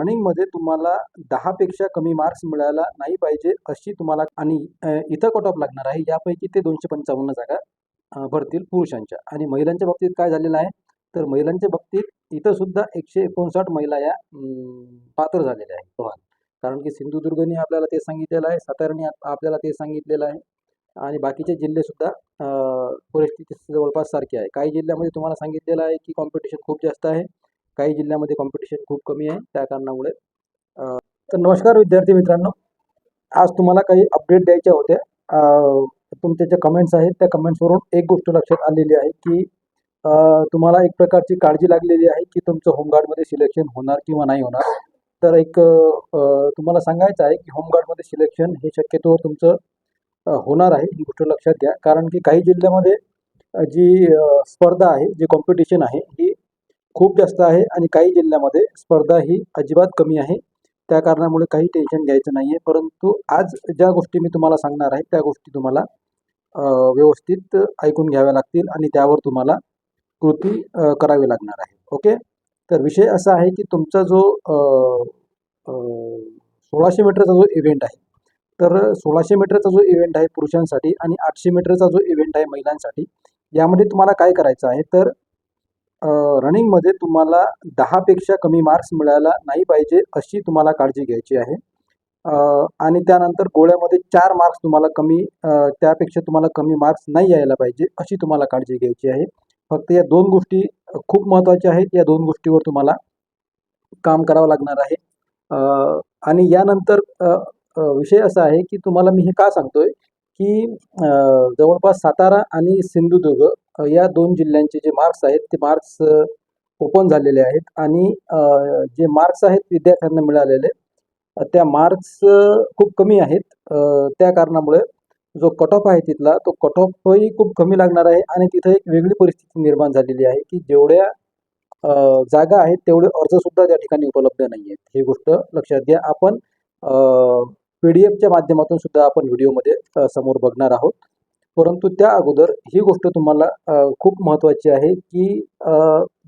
रनिंगमध्ये तुम्हाला दहापेक्षा कमी मार्क्स मिळायला नाही पाहिजे अशी तुम्हाला आणि इथं कट ऑफ लागणार आहे. यापैकी ते दोनशे पंचावन्न जागा भरतील पुरुषांच्या. आणि महिलांच्या बाबतीत काय झालेलं आहे? तर महिलांच्या बाबतीत इथं सुद्धा एकशे एकोणसाठ महिला या पात्र झालेल्या आहेत. पवार कारण की सिंधुदुर्गने आपल्याला ते सांगितलेलं आहे. साताराने आपल्याला ते सांगितलेलं आहे. आणि बाकीचे जिल्हेसुद्धा परिस्थिती जवळपास सारखी आहे. काही जिल्ह्यामध्ये तुम्हाला सांगितलेलं आहे की कॉम्पिटिशन खूप जास्त आहे. काही जिल्ह्यामध्ये कॉम्पिटिशन खूप कमी आहे त्या कारणामुळे. तर नमस्कार विद्यार्थी मित्रांनो. आज तुम्हाला काही अपडेट द्यायच्या होत्या तुमच्या ज्या कमेंट्स आहेत त्या कमेंट्सवरून एक गोष्ट लक्षात आलेली आहे की तुम्हाला एक प्रकारची काळजी लागलेली आहे की तुमचं होमगार्डमध्ये सिलेक्शन होणार किंवा नाही होणार. तर एक तुम्हाला सांगायचं आहे की होमगार्डमध्ये सिलेक्शन हे शक्यतोवर तुमचं होणार आहे ही गोष्ट लक्षात घ्या. कारण की काही जिल्ह्यामध्ये जी स्पर्धा आहे जी कॉम्पिटिशन आहे ही खूप जास्त आहे आणि काही जिल्ह्यामध्ये स्पर्धा ही अजिबात कमी आहे. त्या कारणामुळे काही टेन्शन घ्यायचं नाही आहे परंतु आज ज्या गोष्टी मी तुम्हाला सांगणार आहे त्या गोष्टी तुम्हाला व्यवस्थित ऐकून घ्याव्या लागतील आणि त्यावर तुम्हाला कृती करावी लागणार आहे. ओके? तर विषय असा आहे की तुमचा जो सोळाशे मीटरचा जो इव्हेंट आहे तर सोळाशे मीटरचा जो इव्हेंट आहे पुरुषांसाठी आणि आठशे मीटरचा जो इव्हेंट आहे महिलांसाठी यामध्ये तुम्हाला काय करायचं आहे? तर रनिंगमध्ये तुम्हाला दहापेक्षा कमी मार्क्स मिळायला नाही पाहिजे अशी तुम्हाला काळजी घ्यायची आहे. आणि त्यानंतर गोळ्यामध्ये चार मार्क्स तुम्हाला कमी त्यापेक्षा तुम्हाला कमी मार्क्स नाही यायला पाहिजे अशी तुम्हाला काळजी घ्यायची आहे. फक्त या दोन गोष्टी खूप महत्त्वाच्या आहेत. या दोन गोष्टीवर तुम्हाला काम करावं लागणार आहे. आणि यानंतर विषय असा आहे की तुम्हाला मी हे का सांगतोय की जवळपास सातारा आणि सिंधुदुर्ग या दोन जिल्ह्यांचे जे मार्क्स आहेत ते मार्क्स ओपन झालेले आहेत. आणि जे मार्क्स आहेत विद्यार्थ्यांना मिळालेले त्या मार्क्स खूप कमी आहेत. त्या कारणामुळे जो कट ऑफ आहे तिथला तो कट ऑफही खूप कमी लागणार आहे. आणि तिथं एक वेगळी परिस्थिती निर्माण झालेली आहे की जेवढ्या जागा आहेत तेवढे अर्जसुद्धा त्या ठिकाणी उपलब्ध नाही आहेत. ही गोष्ट लक्षात घ्या. आपण पी डी एफच्या माध्यमातून सुद्धा आपण व्हिडिओमध्ये समोर बघणार आहोत. परंतु त्या अगोदर ही गोष्ट तुम्हाला खूप महत्त्वाची आहे की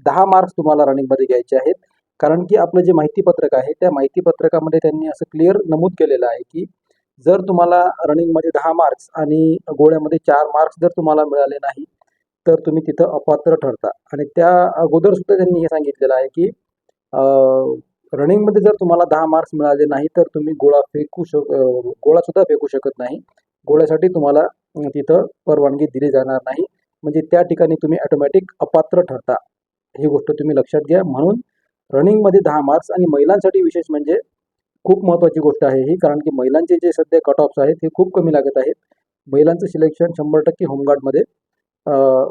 दहा मार्क्स तुम्हाला रनिंगमध्ये घ्यायचे आहेत. कारण की आपलं जे माहितीपत्रक आहे त्या माहितीपत्रकामध्ये त्यांनी असं क्लिअर नमूद केलेलं आहे की जर तुम्हाला रनिंगमध्ये दहा मार्क्स आणि गोळ्यामध्ये चार मार्क्स जर तुम्हाला मिळाले नाही तर तुम्ही तिथं अपात्र ठरता. आणि त्या अगोदर सुद्धा त्यांनी हे सांगितलेलं आहे की रनिंगमध्ये जर तुम्हाला दहा मार्क्स मिळाले नाही तर तुम्ही गोळा फेकू शक गोळासुद्धा फेकू शकत नाही. गोळ्यासाठी तुम्हाला तिथं परवानगी दिली जाणार नाही. म्हणजे त्या ठिकाणी तुम्ही ऑटोमॅटिक अपात्र ठरता. ही गोष्ट तुम्ही लक्षात घ्या. म्हणून रनिंगमध्ये दहा मार्क्स आणि महिलांसाठी विशेष म्हणजे खूप महत्त्वाची गोष्ट आहे ही. कारण की महिलांचे जे सध्या कट ऑफ्स आहेत हे खूप कमी लागत आहेत. महिलांचं सिलेक्शन शंभर टक्के होमगार्डमध्ये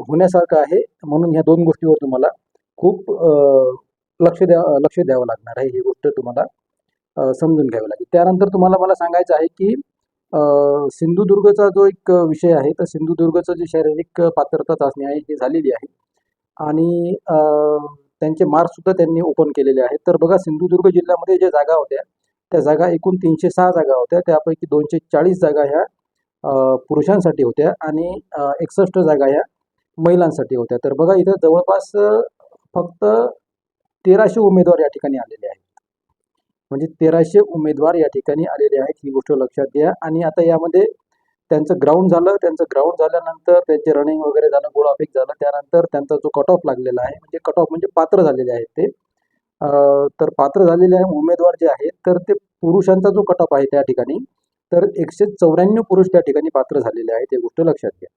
होण्यासारखं आहे. म्हणून ह्या दोन गोष्टीवर तुम्हाला खूप लक्ष द्या लक्ष द्यावं लागणार आहे. ही गोष्ट तुम्हाला समजून घ्यावी लागेल. त्यानंतर तुम्हाला मला सांगायचं आहे की सिंधुदुर्गचा जो एक विषय आहे तर सिंधुदुर्गचं जे शारीरिक पात्रता चाचणी आहे ही झालेली आहे. आणि त्यांचे मार्कसुद्धा त्यांनी ओपन केलेले आहेत. तर बघा सिंधुदुर्ग जिल्ह्यामध्ये ज्या जागा होत्या त्या जागा एकूण तीनशे सहा जागा होत्या. त्यापैकी दोनशे चाळीस जागा ह्या पुरुषांसाठी होत्या आणि एकसष्ट जागा ह्या महिलांसाठी होत्या. तर बघा इथं जवळपास फक्त तेराशे उमेदवार या ठिकाणी आलेले आहेत. म्हणजे तेराशे उमेदवार या ठिकाणी आलेले आहेत. ही गोष्ट लक्षात घ्या. आणि आता यामध्ये त्यांचं ग्राउंड झालं. त्यांचं ग्राउंड झाल्यानंतर त्यांचे रनिंग वगैरे झालं गोळाफेक झालं. त्यानंतर त्यांचा जो कट ऑफ लागलेला आहे म्हणजे कट ऑफ म्हणजे पात्र झालेले आहेत ते. तर पात्र झालेले आहे उमेदवार जे आहेत तर ते पुरुषांचा जो कट ऑफ आहे त्या ठिकाणी तर एकशे चौऱ्याण्णव पुरुष त्या ठिकाणी पात्र झालेले आहेत. ही गोष्ट लक्षात घ्या.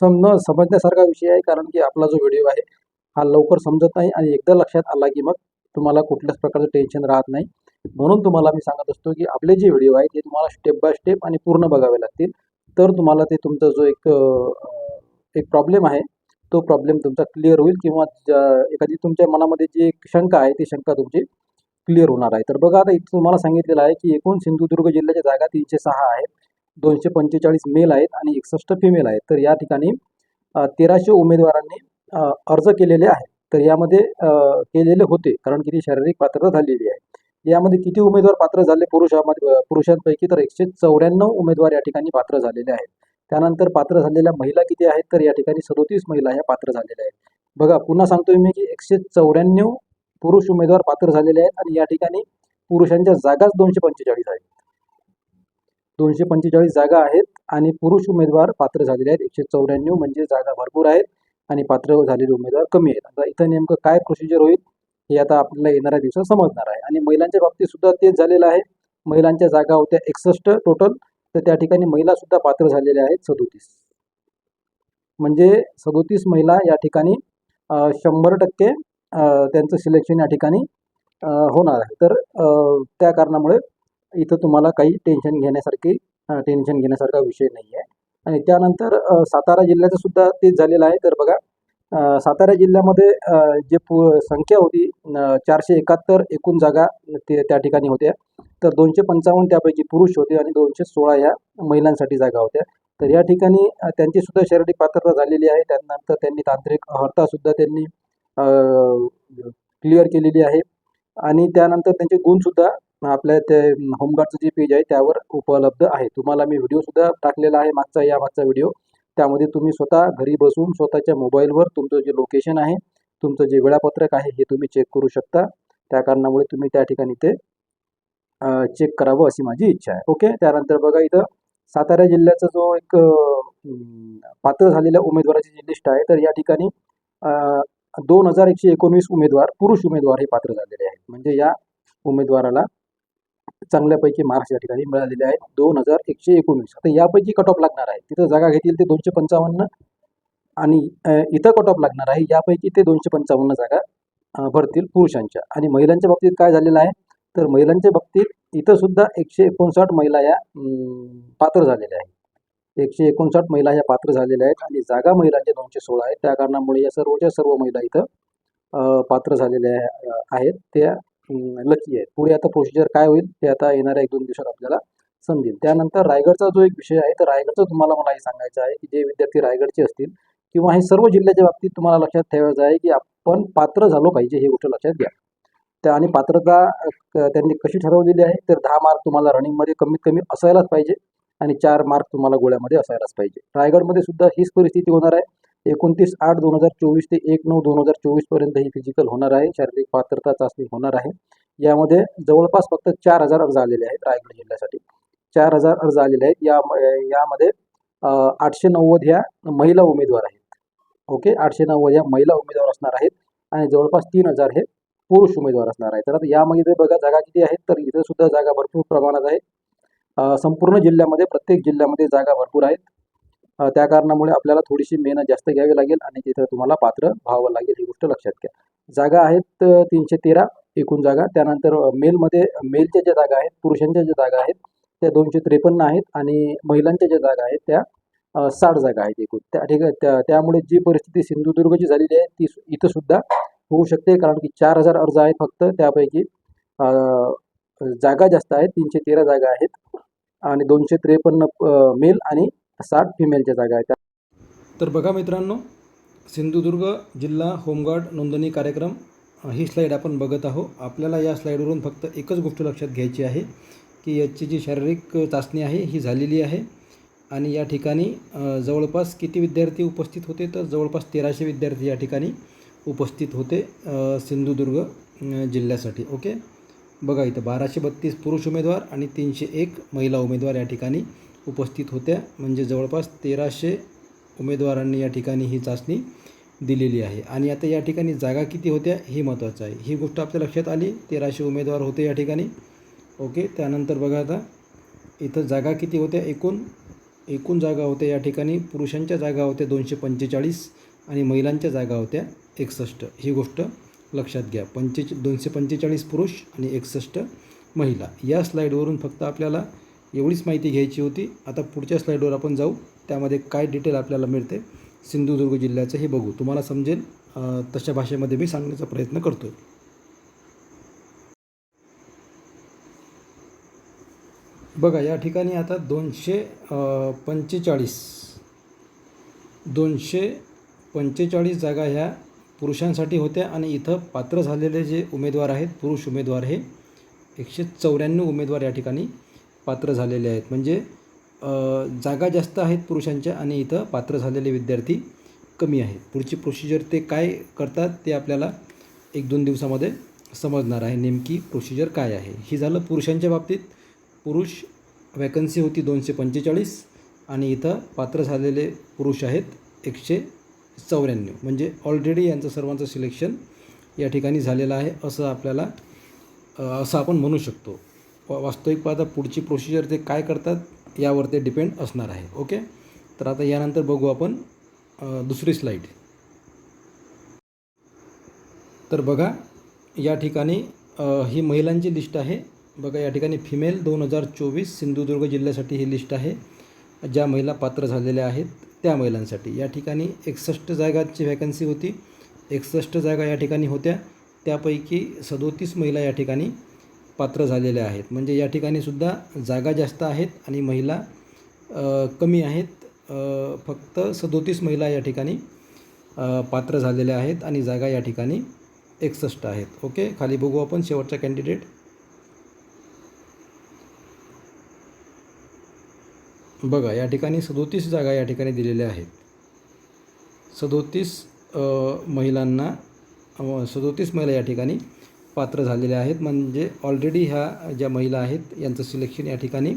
समज समजण्यासारखा विषय आहे कारण की आपला जो व्हिडिओ आहे हा लवकर समजत नाही आणि एकदा लक्षात आला की मग तुम्हाला कुठल्याच प्रकारचं टेन्शन राहत नाही. म्हणून तुम्हाला मी सांगत असतो की आपले जे व्हिडिओ आहेत ते तुम्हाला स्टेप बाय स्टेप आणि पूर्ण बघावे लागतील. तर तुम्हाला ते तुमचा जो एक एक प्रॉब्लेम आहे तो प्रॉब्लेम तुमचा क्लिअर होईल किंवा ज्या- एखादी तुमच्या मनामध्ये जी एक शंका आहे ती शंका तुमची क्लिअर होणार आहे. तर बघा आता इथं तुम्हाला सांगितलेलं आहे की एकूण सिंधुदुर्ग जिल्ह्याच्या जागा तीनशे सहा आहेत दोनशे पंचेचाळीस मेल आहेत आणि एकसष्ट फिमेल आहेत. तर या ठिकाणी तेराशे उमेदवारांनी अर्ज केलेले आहेत. तर यामध्ये केलेले होते. कारण की ती शारीरिक पात्रता झालेली आहे. यामध्ये किती उमेदवार पात्र झाले? पुरुषामध्ये पुरुषांपैकी तर एकशे चौऱ्याण्णव उमेदवार या ठिकाणी पात्र झालेले आहेत. त्यानंतर पात्र झालेल्या महिला किती आहेत? तर या ठिकाणी सदोतीस महिला ह्या पात्र झालेल्या आहेत. बघा पुन्हा सांगतोय मी की एकशे चौऱ्याण्णव पुरुष उमेदवार पात्र झालेले आहेत आणि या ठिकाणी पुरुषांच्या जागाच दोनशे पंचेचाळीस आहेत. दोनशे पंचेचाळीस जागा आहेत आणि पुरुष उमेदवार पात्र झालेले आहेत. एकशे चौऱ्याण्णव म्हणजे जागा भरपूर आहेत. आणि पात्र झालेले उमेदवार कमी आहेत. आता इथं नेमकं काय प्रोसिजर होईल हे आता आपल्याला येणाऱ्या दिवसात समजणार आहे. आणि महिलांच्या बाबतीत सुद्धा तेच झालेलं आहे. महिलांच्या जागा होत्या एकसष्ट टोटल तर त्या ठिकाणी महिला सुद्धा पात्र झालेल्या आहेत सदोतीस. म्हणजे सदोतीस महिला या ठिकाणी शंभर टक्के त्यांचं सिलेक्शन या ठिकाणी होणार आहे. तर त्या कारणामुळे इथं तुम्हाला काही टेन्शन घेण्यासारखी टेन्शन घेण्यासारखा विषय नाही आहे आणि त्यानंतर सातारा जिल्ह्याचं सुद्धा तेच झालेलं आहे. तर बघा सातारा जिल्ह्यामध्ये जे पु संख्या होती चारशे एकाहत्तर एकूण जागा ते त्या ठिकाणी होत्या. तर दोनशे पंचावन्न त्यापैकी पुरुष होते आणि दोनशे सोळा या महिलांसाठी जागा होत्या. तर या ठिकाणी त्यांचीसुद्धा त्यांची सुद्धा शारीरिक पात्रता झालेली आहे. त्यानंतर त्यांनी तांत्रिक अर्हता सुद्धा त्यांनी क्लिअर केलेली आहे. आणि त्यानंतर त्यांचे गुणसुद्धा आपल्या ते होमगार्डचं जे पेज आहे त्यावर उपलब्ध आहे. तुम्हाला मी व्हिडिओसुद्धा टाकलेला आहे मागचा या मागचा व्हिडिओ. त्यामध्ये तुम्ही स्वतः घरी बसून स्वतःच्या मोबाईलवर तुमचं जे लोकेशन आहे तुमचं जे वेळापत्रक आहे हे तुम्ही चेक करू शकता. त्या कारणामुळे तुम्ही त्या ठिकाणी ते चेक करावं अशी माझी इच्छा आहे. ओके? त्यानंतर बघा इथं सातारा जिल्ह्याचा जो एक पात्र झालेल्या उमेदवाराची जी लिस्ट आहे तर या ठिकाणी दोन हजार एकशे एकोणवीस उमेदवार पुरुष उमेदवार हे पात्र झालेले आहेत. म्हणजे या उमेदवाराला चांगल्यापैकी मार्क्स या ठिकाणी मिळालेले आहेत. दोन हजार एकशे एकोणवीस. आता यापैकी कट ऑफ लागणार आहे. तिथं जागा घेतील ते दोनशे पंचावन्न आणि इथं कट ऑफ लागणार आहे. यापैकी ते दोनशे पंचावन्न जागा भरतील पुरुषांच्या. आणि महिलांच्या बाबतीत काय झालेलं आहे? तर महिलांच्या बाबतीत इथं सुद्धा एकशे एकोणसाठ महिला या पात्र झालेल्या आहेत. एकशे एकोणसाठ महिला या पात्र झालेल्या आहेत आणि जागा महिलांच्या दोनशे सोळा आहेत. त्या कारणामुळे या सर्वच्या सर्व महिला इथं पात्र झालेल्या आहेत. त्या लकी आहेत पुढे आता प्रोसिजर काय होईल ते आता येणाऱ्या एक दोन दिवसात आपल्याला समजेल. त्यानंतर रायगडचा जो एक विषय आहे तर रायगडचं तुम्हाला मला हे सांगायचं आहे की जे विद्यार्थी रायगडचे असतील किंवा हे सर्व जिल्ह्याच्या बाबतीत तुम्हाला लक्षात ठेवायचं आहे की आपण पात्र झालो पाहिजे हे गोष्ट लक्षात घ्या. त्या आणि पात्रता त्यांनी कशी ठरवलेली आहे तर दहा मार्क तुम्हाला रनिंगमध्ये कमीत कमी असायलाच पाहिजे आणि चार मार्क तुम्हाला गोळ्यामध्ये असायलाच पाहिजे. रायगडमध्ये सुद्धा हीच परिस्थिती होणार आहे. एकोणतीस आठ दोन हजार चोवीस ते एक नऊ दोन हजार चोवीसपर्यंत ही फिजिकल होणार आहे. शारीरिक पात्रता चाचणी होणार आहे. यामध्ये जवळपास फक्त चार हजार अर्ज आलेले आहेत रायगड जिल्ह्यासाठी. चार हजार अर्ज आलेले आहेत. या यामध्ये आठशे नव्वद ह्या महिला उमेदवार आहेत. ओके? आठशे नव्वद ह्या महिला उमेदवार असणार आहेत आणि जवळपास तीन हजार हे पुरुष उमेदवार असणार आहेत. तर आता यामध्ये बघा जागा किती आहेत तर इथं सुद्धा जागा भरपूर प्रमाणात आहे. संपूर्ण जिल्ह्यामध्ये प्रत्येक जिल्ह्यामध्ये जागा भरपूर आहेत. त्या कारणामुळे आपल्याला थोडीशी मेहनत जास्त घ्यावी लागेल आणि तिथं तुम्हाला पात्र व्हावं लागेल ही गोष्ट लक्षात घ्या. जागा आहेत तीनशे तेरा एकूण जागा. त्यानंतर मेलमध्ये मेलच्या ज्या जागा आहेत पुरुषांच्या ज्या जागा आहेत त्या दोनशे त्रेपन्न आहेत आणि महिलांच्या ज्या जागा आहेत त्या साठ जागा आहेत एकूण. त्या ठीक आहे त्या त्यामुळे जी परिस्थिती सिंधुदुर्गची झालेली आहे ती सु- इथं सुद्धा होऊ शकते कारण की चार हजार अर्ज आहेत फक्त त्यापैकी जागा जास्त आहेत तीनशे तेरा जागा आहेत आणि दोनशे त्रेपन्न मेल आणि साठ फिमेलच्या जागा आहेत. तर बघा मित्रांनो सिंधुदुर्ग जिल्हा होमगार्ड नोंदणी कार्यक्रम ही स्लाईड आपण बघत आहोत. आपल्याला या स्लाईडवरून फक्त एकच गोष्ट लक्षात घ्यायची आहे की याची जी शारीरिक चाचणी आहे ही झालेली आहे. आणि या ठिकाणी जवळपास किती विद्यार्थी उपस्थित होते? तर जवळपास तेराशे विद्यार्थी या ठिकाणी उपस्थित होते सिंधुदुर्ग जिल्ह्यासाठी. ओके? बघा इथं बाराशे बत्तीस पुरुष उमेदवार आणि तीनशे एक महिला उमेदवार या ठिकाणी उपस्थित होत्या. म्हणजे जवळपास तेराशे उमेदवारांनी या ठिकाणी ही चाचणी दिलेली आहे. आणि आता या ठिकाणी जागा किती होत्या हे महत्त्वाचं आहे. ही गोष्ट आपल्या लक्षात आली. तेराशे उमेदवार होते या ठिकाणी. ओके त्यानंतर बघा आता. इथं जागा किती होत्या? एकूण एकूण जागा होत्या या ठिकाणी. पुरुषांच्या जागा होत्या दोनशे पंचेचाळीस आणि महिलांच्या जागा होत्या एकसष्ट. ही गोष्ट लक्षात घ्या. पंचे दोनशे पंचेचाळीस पुरुष आणि एकसष्ट महिला. या स्लाईडवरून फक्त आपल्याला एवढीच माहिती घ्यायची होती. आता पुढच्या स्लाईडवर आपण जाऊ. त्यामध्ये काय डिटेल आपल्याला मिळते. सिंधुदुर्ग जिल्ह्याचं हे बघू. तुम्हाला समजेल तशा भाषेमध्ये मी सांगण्याचा प्रयत्न करतो आहे बघा या ठिकाणी आता दोनशे पंचेचाळीस दोनशे पंचेचाळीस जागा ह्या पुरुषांसाठी होत्या आणि इथं पात्र झालेले जे उमेदवार आहेत पुरुष उमेदवार हे एकशे चौऱ्याण्णव उमेदवार या ठिकाणी पात्र झालेले आहेत. म्हणजे जागा जास्त आहेत पुरुषांच्या आणि इथं पात्र झालेले विद्यार्थी कमी आहेत. पुढची प्रोसिजर ते काय करतात ते आपल्याला एक दोन दिवसामध्ये समजणार आहे नेमकी प्रोसिजर काय आहे. ही झालं पुरुषांच्या बाबतीत. पुरुष वॅकन्सी होती दोनशे पंचेचाळीस आणि इथं पात्र झालेले पुरुष आहेत एकशे चौऱ्याण्णव. म्हणजे ऑलरेडी यांचं सर्वांचं सिलेक्शन या ठिकाणी झालेलं आहे असं आपल्याला असं आपण म्हणू शकतो. वास्तविक पाहता पुढची प्रोसिजर ते काय करतात यावर ते डिपेंड असणार आहे. ओके तर आता यानंतर बघू आपण दुसरी स्लाईड तर बघा या ठिकाणी ही महिलांची लिस्ट आहे. बघा या ठिकाणी फिमेल दोन हजार चोवीस सिंधुदुर्ग जिल्ह्यासाठी ही लिस्ट आहे. ज्या महिला पात्र झालेल्या आहेत त्या महिलांसाठी. या ठिकाणी एकसष्ट जागाची व्हॅकन्सी होती. एकसष्ट जागा या ठिकाणी होत्या. त्यापैकी सदोतीस महिला या ठिकाणी पात्र झालेल्या आहेत. म्हणजे या ठिकाणी सुद्धा जागा जास्त आहेत आणि महिला कमी आहेत. फक्त सदोतीस महिला या ठिकाणी पात्र झालेल्या आहेत आणि जागा या ठिकाणी एकसष्ट आहेत. ओके? खाली बघू आपण शेवटचा कॅन्डिडेट. बघा या ठिकाणी सदोतीस जागा या ठिकाणी दिलेल्या आहेत. सदोतीस महिलांना सदोतीस महिला या ठिकाणी पात्र झालेल्या आहेत. म्हणजे ऑलरेडी ह्या ज्या महिला आहेत यांचं सिलेक्शन या ठिकाणी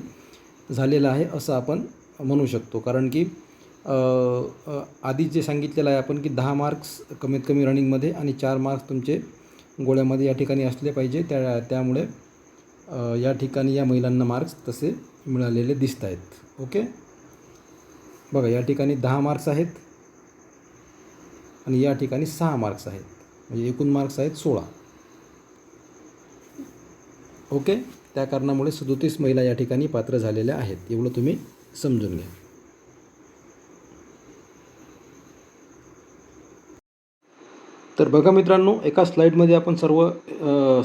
झालेलं आहे असं आपण म्हणू शकतो. कारण की आधीच जे सांगितलेलं आहे आपण की दहा मार्क्स कमीत कमी रनिंगमध्ये आणि चार मार्क्स तुमचे गोळ्यामध्ये या ठिकाणी असले पाहिजे. त्या त्यामुळे या ठिकाणी या महिलांना मार्क्स तसे मिळालेले दिसत आहेत. ओके बघा या ठिकाणी दहा मार्क्स आहेत आणि या ठिकाणी सहा मार्क्स आहेत. म्हणजे एकूण मार्क्स आहेत सोळा. ओके? त्या कारणामुळे सदोतीस महिला या ठिकाणी पात्र झालेल्या आहेत. एवढं तुम्ही समजून घ्या. तर बघा मित्रांनो एका स्लाईडमध्ये आपण सर्व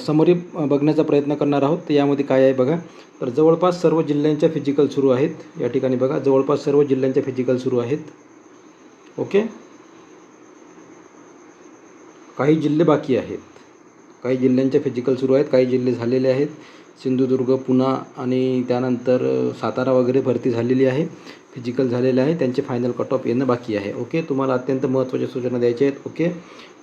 समरी बघण्याचा प्रयत्न करणार आहोत. तर यामध्ये काय आहे बघा? तर जवळपास सर्व जिल्ह्यांच्या फिजिकल सुरू आहेत. या ठिकाणी बघा जवळपास सर्व जिल्ह्यांच्या फिजिकल सुरू आहेत. ओके? काही जिल्हे बाकी आहेत. काही जिल्ह्यांच्या फिजिकल सुरू आहेत काही जिल्हे झालेले आहेत. सिंधुदुर्ग पुणा आणि त्यानंतर सातारा वगैरे भरती झालेली आहे. फिजिकल झालेले आहे. त्यांचे फायनल कट ऑफ येणं बाकी आहे. ओके तुम्हाला अत्यंत महत्त्वाच्या सूचना द्यायच्या आहेत. ओके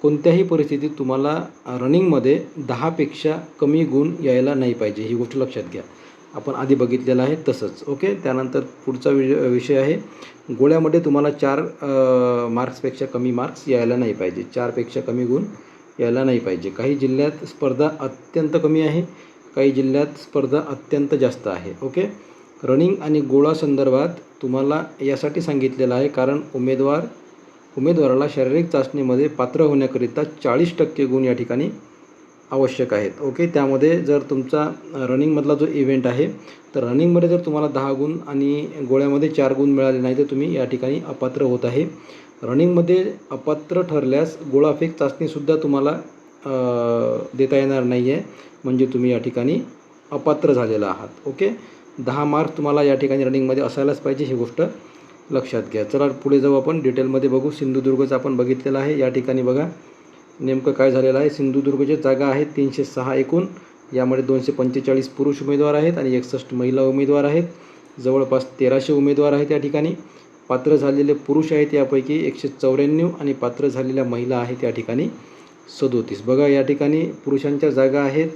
कोणत्याही परिस्थितीत तुम्हाला रनिंगमध्ये दहापेक्षा कमी गुण यायला नाही पाहिजे. ही गोष्ट लक्षात घ्या. आपण आधी बघितलेलं आहे तसंच. ओके त्यानंतर पुढचा विज विषय आहे. गोळ्यामध्ये तुम्हाला चार मार्क्सपेक्षा कमी मार्क्स यायला नाही पाहिजे. चारपेक्षा कमी गुण यायला नाही पाहिजे. काही जिल्ह्यात स्पर्धा अत्यंत कमी आहे काही जिल्ह्यात स्पर्धा अत्यंत जास्त आहे. ओके? रनिंग आणि गोळा संदर्भात तुम्हाला यासाठी सांगितलेलं आहे कारण उमेदवार उमेदवाराला शारीरिक चाचणीमध्ये पात्र होण्याकरिता चाळीस टक्के गुण या ठिकाणी आवश्यक आहेत. ओके? त्यामध्ये जर तुमचा रनिंगमधला जो इव्हेंट आहे तर रनिंगमध्ये जर तुम्हाला दहा गुण आणि गोळ्यामध्ये चार गुण मिळाले नाही तर तुम्ही या ठिकाणी अपात्र होत आहे. रनिंगमध्ये अपात्र ठरल्यास गोळाफेक चाचणीसुद्धा तुम्हाला देता येणार नाही आहे म्हणजे तुम्ही या ठिकाणी अपात्र झालेला आहात ओके? दहा मार्क तुम्हाला या ठिकाणी रनिंगमध्ये असायलाच पाहिजे ही गोष्ट लक्षात घ्या. चला पुढे जाऊ आपण. डिटेलमध्ये बघू. सिंधुदुर्गचं आपण बघितलेलं आहे. या ठिकाणी बघा. नेमकं काय झालेलं आहे? सिंधुदुर्गच्या जागा आहेत तीनशे सहा एकूण. यामध्ये दोनशे पंचेचाळीस पुरुष उमेदवार आहेत आणि एकसष्ट महिला उमेदवार आहेत. जवळपास तेराशे उमेदवार आहेत या ठिकाणी. पात्र झालेले पुरुष आहेत यापैकी एकशे चौऱ्याण्णव आणि पात्र झालेल्या महिला आहेत या ठिकाणी सदोतीस. बघा या ठिकाणी पुरुषांच्या जागा आहेत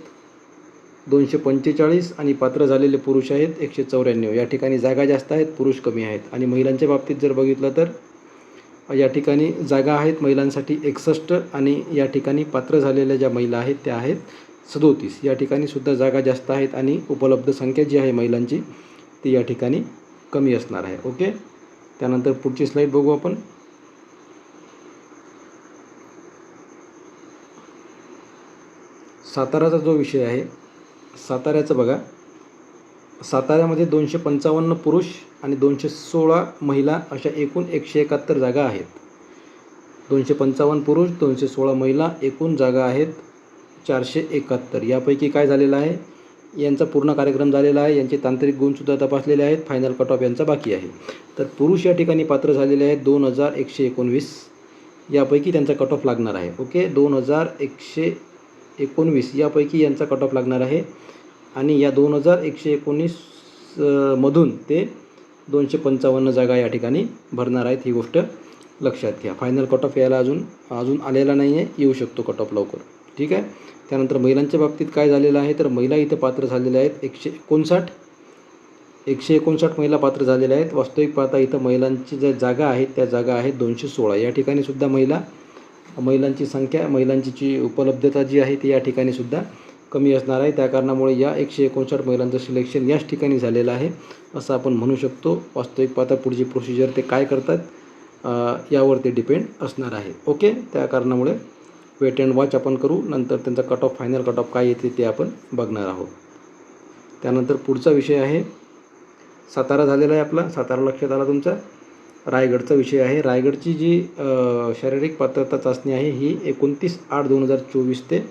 दोनशे पंचेचाळीस आणि पात्र झालेले पुरुष आहेत एकशे चौऱ्याण्णव. या ठिकाणी जागा जास्त आहेत पुरुष कमी आहेत. आणि महिलांच्या बाबतीत जर बघितलं तर या ठिकाणी जागा आहेत महिलांसाठी एकसष्ट आणि या ठिकाणी पात्र झालेल्या ज्या महिला आहेत त्या आहेत सदोतीस. या ठिकाणी सुद्धा जागा जास्त आहेत आणि उपलब्ध संख्या जी आहे महिलांची ती या ठिकाणी कमी असणार आहे. ओके? त्यानंतर पुढची स्लाईड बघू आपण. साताराचा जो विषय आहे साताऱ्याचं बघा. साताऱ्यामध्ये दोनशे पंचावन्न पुरुष आणि दोनशे सोळा महिला अशा एकूण एकशे एकाहत्तर जागा आहेत. दोनशे पंचावन्न पुरुष दोनशे सोळा महिला एकूण जागा आहेत. चारशे एकाहत्तर. यापैकी काय झालेलं आहे? यांचा पूर्ण कार्यक्रम झालेला आहे. यांचे तांत्रिक गुणसुद्धा तपासलेले आहेत. फायनल कट ऑफ यांचा बाकी आहे. तर पुरुष या ठिकाणी पात्र झालेले आहेत. दोन हजार एकशे एकोणवीस यापैकी त्यांचा कट ऑफ लागणार आहे. ओके दोन हजार एकशे एकोणवीस यापैकी यांचा कट ऑफ लागणार आहे. आणि या दोन हजार एकशे एकोणीस मधून ते दोनशे पंचावन्न जागा या ठिकाणी भरणार आहेत. ही गोष्ट लक्षात घ्या. फायनल कट ऑफ यायला अजून अजून आलेला नाही आहे येऊ शकतो कट ऑफ लवकर. ठीक आहे? त्यानंतर महिलांच्या बाबतीत काय झालेलं आहे? तर महिला इथं पात्र झालेल्या आहेत. एकशे एकोणसाठ एकशे एकोणसाठ महिला पात्र झालेल्या आहेत. वास्तविक पाहता इथं महिलांची ज्या जागा आहेत त्या जागा आहेत दोनशे सोळा. या ठिकाणी सुद्धा महिला महिलांची संख्या महिलांची जी उपलब्धता जी आहे ती या ठिकाणी सुद्धा कमी असणार आहे. त्या कारणामुळे या एकशे एकोणसाठ महिलांचं सिलेक्शन याच ठिकाणी झालेलं आहे असं आपण म्हणू शकतो. वास्तविक पाहता पुढची प्रोसिजर ते काय करतात यावर ते डिपेंड असणार आहे. ओके त्या कारणामुळे वेट अँड वॉच आपण करू. नंतर त्यांचा cut off final cut off काय येते ते आपण बघणार आहोत. त्यानंतर पुढचा विषय आहे. सातारा झालेला आहे आपला. सातारा लक्षात आला तुमचा. रायगडचा विषय आहे. रायगडची जी शारीरिक पात्रता चाचणी आहे ही एकोणतीस आठ दोन हजार चोवीस ते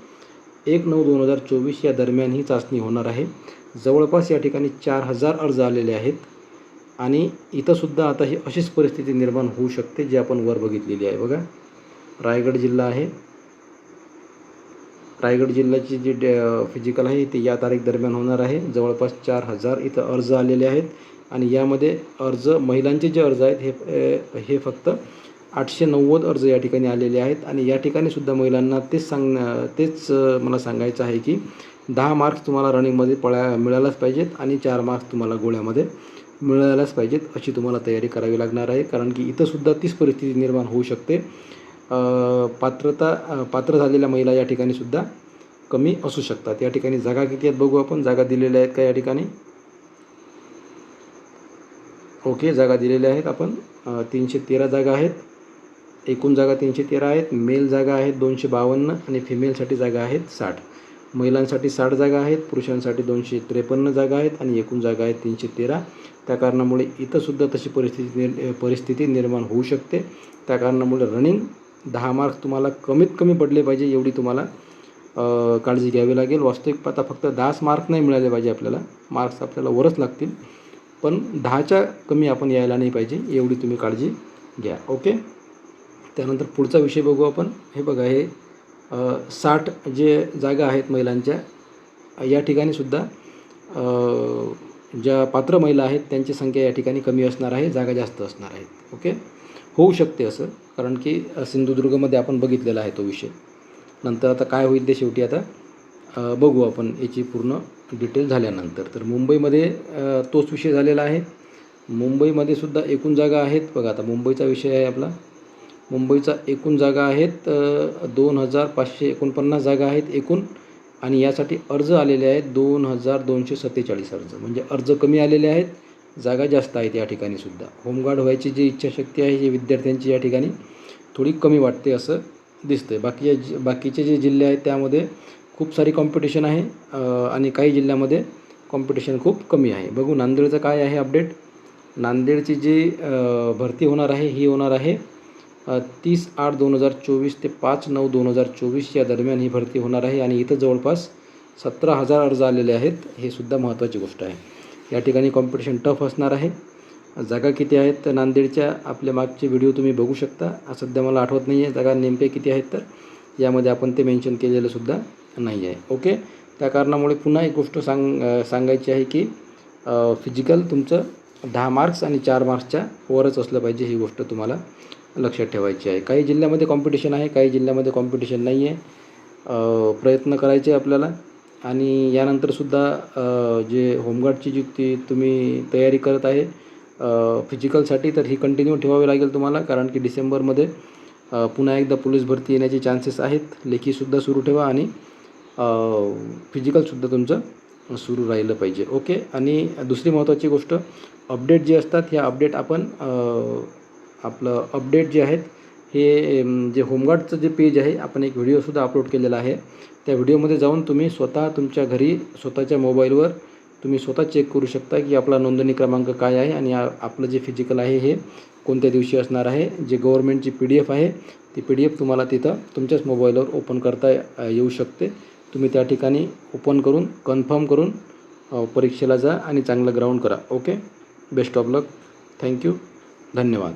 एक नऊ दोन हजार चोवीस या दरम्यान ही चाचणी होणार आहे. जवळपास या ठिकाणी चार हजार अर्ज आलेले आहेत. आणि इथंसुद्धा आता ही अशीच परिस्थिती निर्माण होऊ शकते जी आपण वर बघितलेली आहे. बघा रायगड जिल्हा आहे. रायगड जिल्ह्याची जी डे फिजिकल आहे ती या तारीख दरम्यान होणार आहे. जवळपास चार हजार इथं अर्ज आलेले आहेत. आणि यामध्ये अर्ज महिलांचे जे अर्ज आहेत हे हे फक्त आठशे नव्वद अर्ज या ठिकाणी आलेले आहेत. आणि या ठिकाणी सुद्धा महिलांना तेच सांग तेच मला सांगायचं आहे की दहा मार्क्स तुम्हाला रनिंगमध्ये पळा मिळायलाच पाहिजेत आणि चार मार्क्स तुम्हाला गोळ्यामध्ये मिळायलाच पाहिजेत अशी तुम्हाला तयारी करावी लागणार आहे. कारण की इथंसुद्धा तीच परिस्थिती निर्माण होऊ शकते. पात्रता पात्र झालेल्या महिला या ठिकाणी सुद्धा कमी असू शकतात. या ठिकाणी जागा किती आहेत बघू आपण. जागा दिलेल्या आहेत का या ठिकाणी? ओके जागा दिलेल्या आहेत आपण. तीनशे तेरा जागा आहेत. एकूण जागा तीनशे तेरा आहेत. मेल जागा आहेत दोनशे बावन्न आणि फिमेलसाठी जागा आहेत साठ. महिलांसाठी साठ जागा आहेत पुरुषांसाठी दोनशे त्रेपन्न जागा आहेत आणि एकूण जागा आहेत तीनशे तेरा. त्या कारणामुळे इथंसुद्धा तशी परिस्थिती निर् परिस्थिती निर्माण होऊ शकते. त्या कारणामुळे रनिंग दहा मार्क्स तुम्हाला कमीत कमी पडले पाहिजे एवढी तुम्हाला काळजी घ्यावी लागेल. वास्तविक पाहता फक्त दहाच मार्क नाही मिळाले पाहिजे आपल्याला. मार्क्स आपल्याला वरच लागतील. पण दहाच्या कमी आपण यायला नाही पाहिजे एवढी तुम्ही काळजी घ्या. ओके त्यानंतर पुढचा विषय बघू आपण. हे बघा हे साठ जे जागा आहेत महिलांच्या या ठिकाणी सुद्धा ज्या पात्र महिला आहेत त्यांची संख्या या ठिकाणी कमी असणार आहे जागा जास्त असणार आहेत. ओके होऊ शकते असं कारण की सिंधुदुर्गमध्ये आपण बघितलेला आहे तो विषय. नंतर आता काय होईल ते शेवटी आता बघू आपण याची पूर्ण डिटेल झाल्यानंतर. तर मुंबईमध्ये तोच विषय झालेला आहे. मुंबईमध्ये सुद्धा एकूण जागा आहेत. बघा आता मुंबईचा विषय आहे आपला. मुंबईचा एकूण जागा आहेत दोन हजार पाचशे एकोणपन्नास जागा आहेत एकूण. आणि यासाठी अर्ज आलेले आहेत दोन हजार दोनशे सत्तेचाळीस अर्ज. म्हणजे अर्ज कमी आलेले आहेत. जागा जास्त आहेत या ठिकाणी सुद्धा. होमगार्ड व्हायची जी इच्छाशक्ती आहे जी विद्यार्थ्यांची या ठिकाणी थोडी कमी वाटते असं दिसतं बाकी बाकीचे जे जिल्हे आहेत त्यामध्ये खूप सारी कॉम्पिटिशन आहे आणि काही जिल्ह्यामध्ये कॉम्पिटिशन खूप कमी आहे. बघू नांदेडचं काय आहे अपडेट नांदेडची जी भरती होणार आहे ही होणार आहे तीस आठ दोन हजार चोवीस ते पाच नऊ दोन हजार चोवीस या दरम्यान ही भरती होणार आहे. आणि इथं जवळपास सतरा हजार अर्ज आलेले आहेत. हे सुद्धा महत्त्वाची गोष्ट आहे. या ठिकाणी कॉम्पिटिशन टफ असणार आहे. जागा किती आहेत तर नांदेडच्या आपल्या मागचे व्हिडिओ तुम्ही बघू शकता. सध्या मला आठवत नाही आहे जागा नेमके किती आहेत तर. यामध्ये आपण ते मेन्शन केलेलंसुद्धा नाही आहे ओके त्या कारणामुळे पुन्हा एक गोष्ट सांग सांगायची आहे की फिजिकल तुमचं दहा मार्क्स आणि चार मार्क्सच्या वरच असलं पाहिजे ही गोष्ट तुम्हाला लक्षात ठेवायची आहे. काही जिल्ह्यामध्ये कॉम्पिटिशन आहे काही जिल्ह्यामध्ये कॉम्पिटिशन नाही आहे प्रयत्न करायचे आपल्याला. आणि यानंतरसुद्धा जे होमगार्डची जी ती तुम्ही तयारी करत आहे फिजिकलसाठी तर ही कंटिन्यू ठेवावी लागेल तुम्हाला कारण की डिसेंबरमध्ये पुन्हा एकदा पोलीस भरती येण्याचे चान्सेस आहेत. लेखीसुद्धा सुरू ठेवा आणि फिजिकलसुद्धा तुमचं सुरू राहिलं पाहिजे. ओके? आणि दुसरी महत्त्वाची गोष्ट अपडेट जे असतात ह्या अपडेट आपण आपलं अपडेट जे आहेत हे जे होमगार्डचं जे पेज आहे आपण एक व्हिडिओसुद्धा अपलोड केलेला आहे. त्या व्हिडिओमध्ये जाऊन तुम्ही स्वतः तुमच्या घरी स्वतःच्या मोबाईलवर तुम्ही स्वतः चेक करू शकता की आपला नोंदणी क्रमांक काय आहे आणि आपलं जे फिजिकल आहे हे कोणत्या दिवशी असणार आहे. जे गव्हर्मेंटची पी डी एफ आहे ती पी डी एफ तुम्हाला तिथं तुमच्याच मोबाईलवर ओपन करता येऊ शकते. तुम्ही त्या ठिकाणी ओपन करून कन्फर्म करून परीक्षेला जा आणि चांगलं ग्राउंड करा. Okay? Best of luck. Thank you. धन्यवाद.